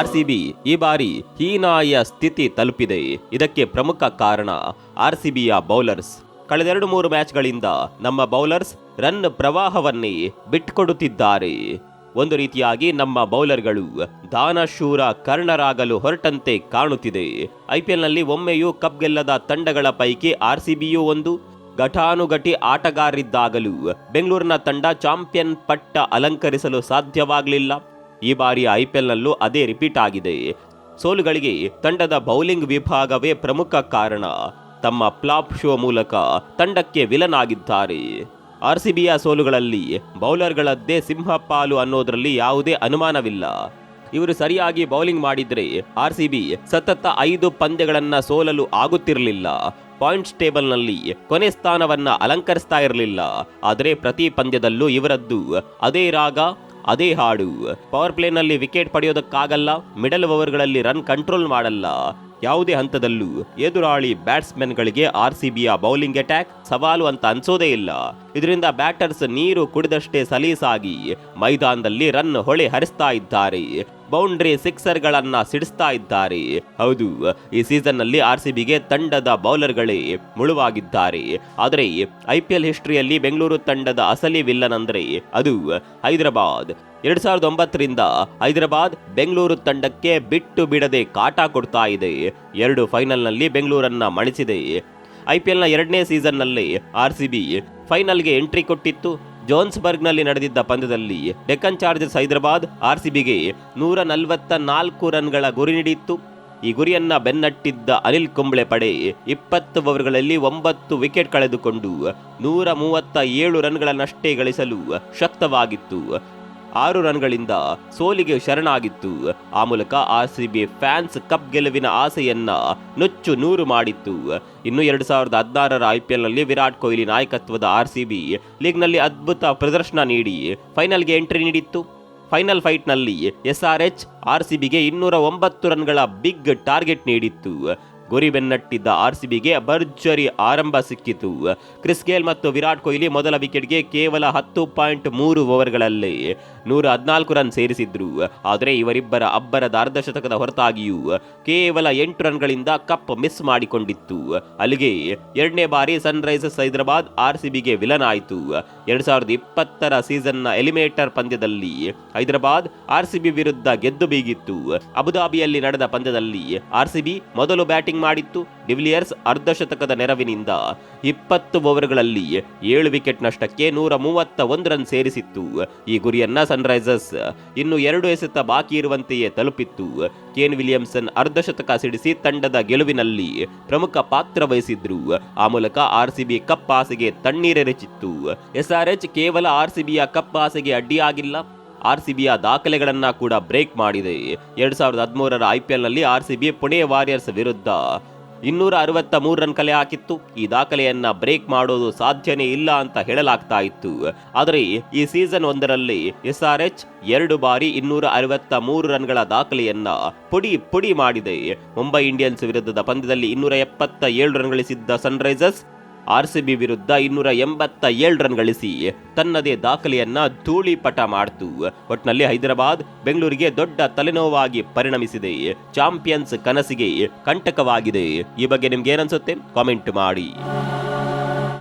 RCB ಈ ಬಾರಿ ಹೀನಾಯ ಸ್ಥಿತಿ ತಲುಪಿದೆ. ಇದಕ್ಕೆ ಪ್ರಮುಖ ಕಾರಣ ಆರ್ಸಿಬಿಯ ಬೌಲರ್ಸ್. ಕಳೆದೆರಡು ಮೂರು ಮ್ಯಾಚ್ಗಳಿಂದ ನಮ್ಮ ಬೌಲರ್ಸ್ ರನ್ ಪ್ರವಾಹವನ್ನೇ ಬಿಟ್ಕೊಡುತ್ತಿದ್ದಾರೆ. ಒಂದು ರೀತಿಯಾಗಿ ನಮ್ಮ ಬೌಲರ್ಗಳು ದಾನಶೂರ ಕರ್ಣರಾಗಲು ಹೊರಟಂತೆ ಕಾಣುತ್ತಿದೆ. ಐಪಿಎಲ್ನಲ್ಲಿ ಒಮ್ಮೆಯೂ ಕಪ್ ಗೆಲ್ಲದ ತಂಡಗಳ ಪೈಕಿ ಆರ್ಸಿಬಿಯೂ ಒಂದು. ಘಟಾನುಘಟಿ ಆಟಗಾರರಿದ್ದಾಗಲೂ ಬೆಂಗಳೂರಿನ ತಂಡ ಚಾಂಪಿಯನ್ ಪಟ್ಟ ಅಲಂಕರಿಸಲು ಸಾಧ್ಯವಾಗಲಿಲ್ಲ. ಈ ಬಾರಿ ಐಪಿಎಲ್ನಲ್ಲೂ ಅದೇ ರಿಪೀಟ್ ಆಗಿದೆ. ಸೋಲುಗಳಿಗೆ ತಂಡದ ಬೌಲಿಂಗ್ ವಿಭಾಗವೇ ಪ್ರಮುಖ ಕಾರಣ. ತಮ್ಮ ಪ್ಲಾಪ್ ಶೋ ಮೂಲಕ ತಂಡಕ್ಕೆ ವಿಲನ್ ಆಗಿದ್ದಾರೆ ಆರ್ಸಿಬಿಯ ಸೋಲುಗಳಲ್ಲಿ ಬೌಲರ್ಗಳದ್ದೇ ಸಿಂಹಪಾಲು ಅನ್ನೋದರಲ್ಲಿ ಯಾವುದೇ ಅನುಮಾನವಿಲ್ಲ. ಇವರು ಸರಿಯಾಗಿ ಬೌಲಿಂಗ್ ಮಾಡಿದ್ರೆ ಬಿ ಸತತ ಐದು ಪಂದ್ಯಗಳನ್ನು ಸೋಲಲು ಆಗುತ್ತಿರಲಿಲ್ಲ. ಪಾಯಿಂಟ್ಸ್ ಟೇಬಲ್ನಲ್ಲಿ ಕೊನೆ ಸ್ಥಾನವನ್ನ ಅಲಂಕರಿಸ್ತಾ ಇರಲಿಲ್ಲ. ಆದರೆ ಪ್ರತಿ ಪಂದ್ಯದಲ್ಲೂ ಇವರದ್ದು ಅದೇ ರಾಗ ಅದೇ ಹಾಡು. ಪವರ್ ಪ್ಲೇನಲ್ಲಿ ವಿಕೆಟ್ ಪಡೆಯೋದಕ್ಕಾಗಲ್ಲ ಮಿಡಲ್ ಓವರ್ಗಳಲ್ಲಿ ರನ್ ಕಂಟ್ರೋಲ್ ಮಾಡಲ್ಲ. ಯಾವುದೇ ಹಂತದಲ್ಲೂ ಎದುರಾಳಿ ಬ್ಯಾಟ್ಸ್ಮನ್ಗಳಿಗೆ ಆರ್ ಸಿ ಬಿಯ ಬೌಲಿಂಗ್ ಅಟ್ಯಾಕ್ ಸವಾಲು ಅಂತ ಅನ್ಸೋದೇ ಇಲ್ಲ. ಇದರಿಂದ ಬ್ಯಾಟರ್ಸ್ ನೀರು ಕುಡಿದಷ್ಟೇ ಸಲೀಸಾಗಿ ಮೈದಾನದಲ್ಲಿ ರನ್ ಹೊಳೆ ಹರಿಸ್ತಾ ಇದ್ದಾರೆ. ಬೌಂಡ್ರಿ ಸಿಕ್ಸರ್ಗಳನ್ನು ಸಿಡಿಸ್ತಾ ಇದ್ದಾರೆ. ಹೌದು, ಈ ಸೀಸನ್ನಲ್ಲಿ ಆರ್ ಸಿ ಬಿಗೆ ತಂಡದ ಬೌಲರ್ಗಳೇ ಮುಳುವಾಗಿದ್ದಾರೆ. ಆದರೆ ಐ ಪಿ ಎಲ್ ಹಿಸ್ಟ್ರಿಯಲ್ಲಿ ಬೆಂಗಳೂರು ತಂಡದ ಅಸಲಿ ವಿಲ್ಲನ್ ಅಂದ್ರೆ ಅದು ಹೈದರಾಬಾದ್. ಎರಡ್ ಸಾವಿರದ ಒಂಬತ್ತರಿಂದ ಹೈದರಾಬಾದ್ ಬೆಂಗಳೂರು ತಂಡಕ್ಕೆ ಬಿಟ್ಟು ಬಿಡದೆ ಕಾಟ ಕೊಡ್ತಾ ಇದೆ. ಎರಡು ಫೈನಲ್ನಲ್ಲಿ ಬೆಂಗಳೂರನ್ನ ಮಣಿಸಿದೆ. ಐಪಿಎಲ್ನ ಎರಡನೇ ಸೀಸನ್ನಲ್ಲಿ ಆರ್ ಸಿ ಬಿ ಫೈನಲ್ಗೆ ಎಂಟ್ರಿ ಕೊಟ್ಟಿತ್ತು. ಜೋನ್ಸ್ಬರ್ಗ್ನಲ್ಲಿ ನಡೆದಿದ್ದ ಪಂದ್ಯದಲ್ಲಿ Deccan Chargers Hyderabad R C ಬಿಗೆ ನೂರ ನಲವತ್ತ ನಾಲ್ಕು ರನ್ಗಳ ಗುರಿ ನೀಡಿತ್ತು. ಈ ಗುರಿಯನ್ನ ಬೆನ್ನಟ್ಟಿದ್ದ ಅನಿಲ್ ಕುಂಬ್ಳೆ ಪಡೆ ಇಪ್ಪತ್ತು ಓವರ್ಗಳಲ್ಲಿ ಒಂಬತ್ತು ವಿಕೆಟ್ ಕಳೆದುಕೊಂಡು ನೂರ ಮೂವತ್ತ ಏಳು ರನ್ಗಳನ್ನಷ್ಟೇ ಗಳಿಸಲು ಶಕ್ತವಾಗಿತ್ತು. ಆರು ರನ್ಗಳಿಂದ ಸೋಲಿಗೆ ಶರಣಾಗಿತ್ತು. ಆ ಮೂಲಕ R C B fans cup ಗೆಲುವಿನ ಆಸೆಯನ್ನ ನುಚ್ಚು ನೂರು ಮಾಡಿತ್ತು. ಇನ್ನು ಎರಡು ಸಾವಿರದ ಹದಿನಾರರ ಐಪಿಎಲ್ನಲ್ಲಿ ವಿರಾಟ್ ಕೊಹ್ಲಿ ನಾಯಕತ್ವದ ಆರ್ ಸಿ ಬಿ ಲೀಗ್ನಲ್ಲಿ ಅದ್ಭುತ ಪ್ರದರ್ಶನ ನೀಡಿ ಫೈನಲ್ಗೆ ಎಂಟ್ರಿ ನೀಡಿತ್ತು. Final ಫೈಟ್ನಲ್ಲಿ S R H R C ಬಿಗೆ ಇನ್ನೂರ ಒಂಬತ್ತು ರನ್ಗಳ ಬಿಗ್ ಟಾರ್ಗೆಟ್ ನೀಡಿತ್ತು. ಗುರಿ ಬೆನ್ನಟ್ಟಿದ್ದ ಆರ್ ಸಿ ಬಿಗೆ ಭರ್ಜರಿ ಆರಂಭ ಸಿಕ್ಕಿತು. ಕ್ರಿಸ್ ಗೇಲ್ ಮತ್ತು ವಿರಾಟ್ ಕೊಹ್ಲಿ ಮೊದಲ ವಿಕೆಟ್ಗೆ ಕೇವಲ ಹತ್ತು ಪಾಯಿಂಟ್ ಮೂರು ಓವರ್ಗಳಲ್ಲಿ ನೂರ ಹದಿನಾಲ್ಕು ರನ್ ಸೇರಿಸಿದ್ರು. ಆದರೆ ಇವರಿಬ್ಬರ ಅಬ್ಬರದ ಅರ್ಧಶತಕದ ಹೊರತಾಗಿಯೂ ಕೇವಲ ಎಂಟು ರನ್ಗಳಿಂದ ಕಪ್ ಮಿಸ್ ಮಾಡಿಕೊಂಡಿತ್ತು. ಅಲ್ಲಿಗೆ ಎರಡನೇ ಬಾರಿ Sunrisers Hyderabad R C ಬಿಗೆ ವಿಲನ್ ಆಯಿತು. ಎರಡ್ ಸಾವಿರದ ಇಪ್ಪತ್ತರ ಸೀಸನ್ನ ಎಲಿಮೇಟರ್ ಪಂದ್ಯದಲ್ಲಿ ಹೈದರಾಬಾದ್ ಆರ್ ಸಿ ಬಿ ವಿರುದ್ಧ ಗೆದ್ದು ಬೀಗಿತ್ತು. ಅಬುದಾಬಿಯಲ್ಲಿ ನಡೆದ ಪಂದ್ಯದಲ್ಲಿ ಆರ್ ಸಿ ಬ್ಯಾಟಿಂಗ್ ಮೊದಲು ಮಾಡಿತ್ತು ಡಿವಿಲಿಯರ್ಸ್ ಅರ್ಧಶತಕದ ನೆರವಿನಿಂದ. ಇಪ್ಪತ್ತು ಓವರ್ಗಳಲ್ಲಿ ಏಳು ವಿಕೆಟ್ ನಷ್ಟಕ್ಕೆ ನೂರ ಮೂವತ್ತ ಒಂದು ರನ್ ಸೇರಿಸಿತ್ತು. ಈ ಗುರಿಯನ್ನ ಸನ್ರೈಸರ್ಸ್ ಇನ್ನು ಎರಡು ಎಸೆತ ಬಾಕಿ ಇರುವಂತೆಯೇ ತಲುಪಿತ್ತು. ಕೇನ್ ವಿಲಿಯಮ್ಸನ್ ಅರ್ಧಶತಕ ಸಿಡಿಸಿ ತಂಡದ ಗೆಲುವಿನಲ್ಲಿ ಪ್ರಮುಖ ಪಾತ್ರ ವಹಿಸಿದ್ರು. ಆ ಮೂಲಕ ಆರ್ ಕಪ್ ಆಸೆಗೆ ತಣ್ಣೀರೆರಚಿತ್ತು ಎಸ್ಆರ್ಎಚ್ ಕೇವಲ ಆರ್ ಕಪ್ ಆಸೆಗೆ ಅಡ್ಡಿಯಾಗಿಲ್ಲ. ಆರ್ ಸಿ ಬಿಯ ದಾಖಲೆಗಳನ್ನು ಕೂಡ ಬ್ರೇಕ್ ಮಾಡಿದೆ. ಎರಡು ಸಾವಿರದ ಹದಿಮೂರರ I P ಎಲ್ನಲ್ಲಿ R C B Pune Warriors ವಿರುದ್ಧ ಇನ್ನೂರ ಅರವತ್ತ ಮೂರು ರನ್ ಕಲೆ ಹಾಕಿತ್ತು. ಈ ದಾಖಲೆಯನ್ನ ಬ್ರೇಕ್ ಮಾಡೋದು ಸಾಧ್ಯನೇ ಇಲ್ಲ ಅಂತ ಹೇಳಲಾಗ್ತಾ ಇತ್ತು. ಆದರೆ ಈ ಸೀಸನ್ ಒಂದರಲ್ಲಿ ಎಸ್ ಆರ್ ಎಚ್ ಎರಡು ಬಾರಿ ಇನ್ನೂರ ಅರವತ್ತ ಮೂರು ರನ್ಗಳ ದಾಖಲೆಯನ್ನ ಪುಡಿ ಪುಡಿ ಮಾಡಿದೆ. ಮುಂಬೈ ಇಂಡಿಯನ್ಸ್ ವಿರುದ್ಧದ ಪಂದ್ಯದಲ್ಲಿ ಇನ್ನೂರ ಎಪ್ಪತ್ತ ಏಳು ರನ್ ಗಳಿಸಿದ್ದ ಸನ್ರೈಸರ್ಸ್ ಆರ್ ಸಿ ಬಿ ವಿರುದ್ಧ ಇನ್ನೂರ ಎಂಬತ್ತ ಏಳು ರನ್ ಗಳಿಸಿ ತನ್ನದೇ ದಾಖಲೆಯನ್ನ ಧೂಳಿಪಟ ಮಾಡಿತು. ಒಟ್ನಲ್ಲಿ ಹೈದರಾಬಾದ್ ಬೆಂಗಳೂರಿಗೆ ದೊಡ್ಡ ತಲೆನೋವಾಗಿ ಪರಿಣಮಿಸಿದೆ. ಚಾಂಪಿಯನ್ಸ್ ಕನಸಿಗೆ ಕಂಟಕವಾಗಿದೆ. ಈ ಬಗ್ಗೆ ನಿಮ್ಗೆ ಏನನ್ಸುತ್ತೆ ಕಾಮೆಂಟ್ ಮಾಡಿ.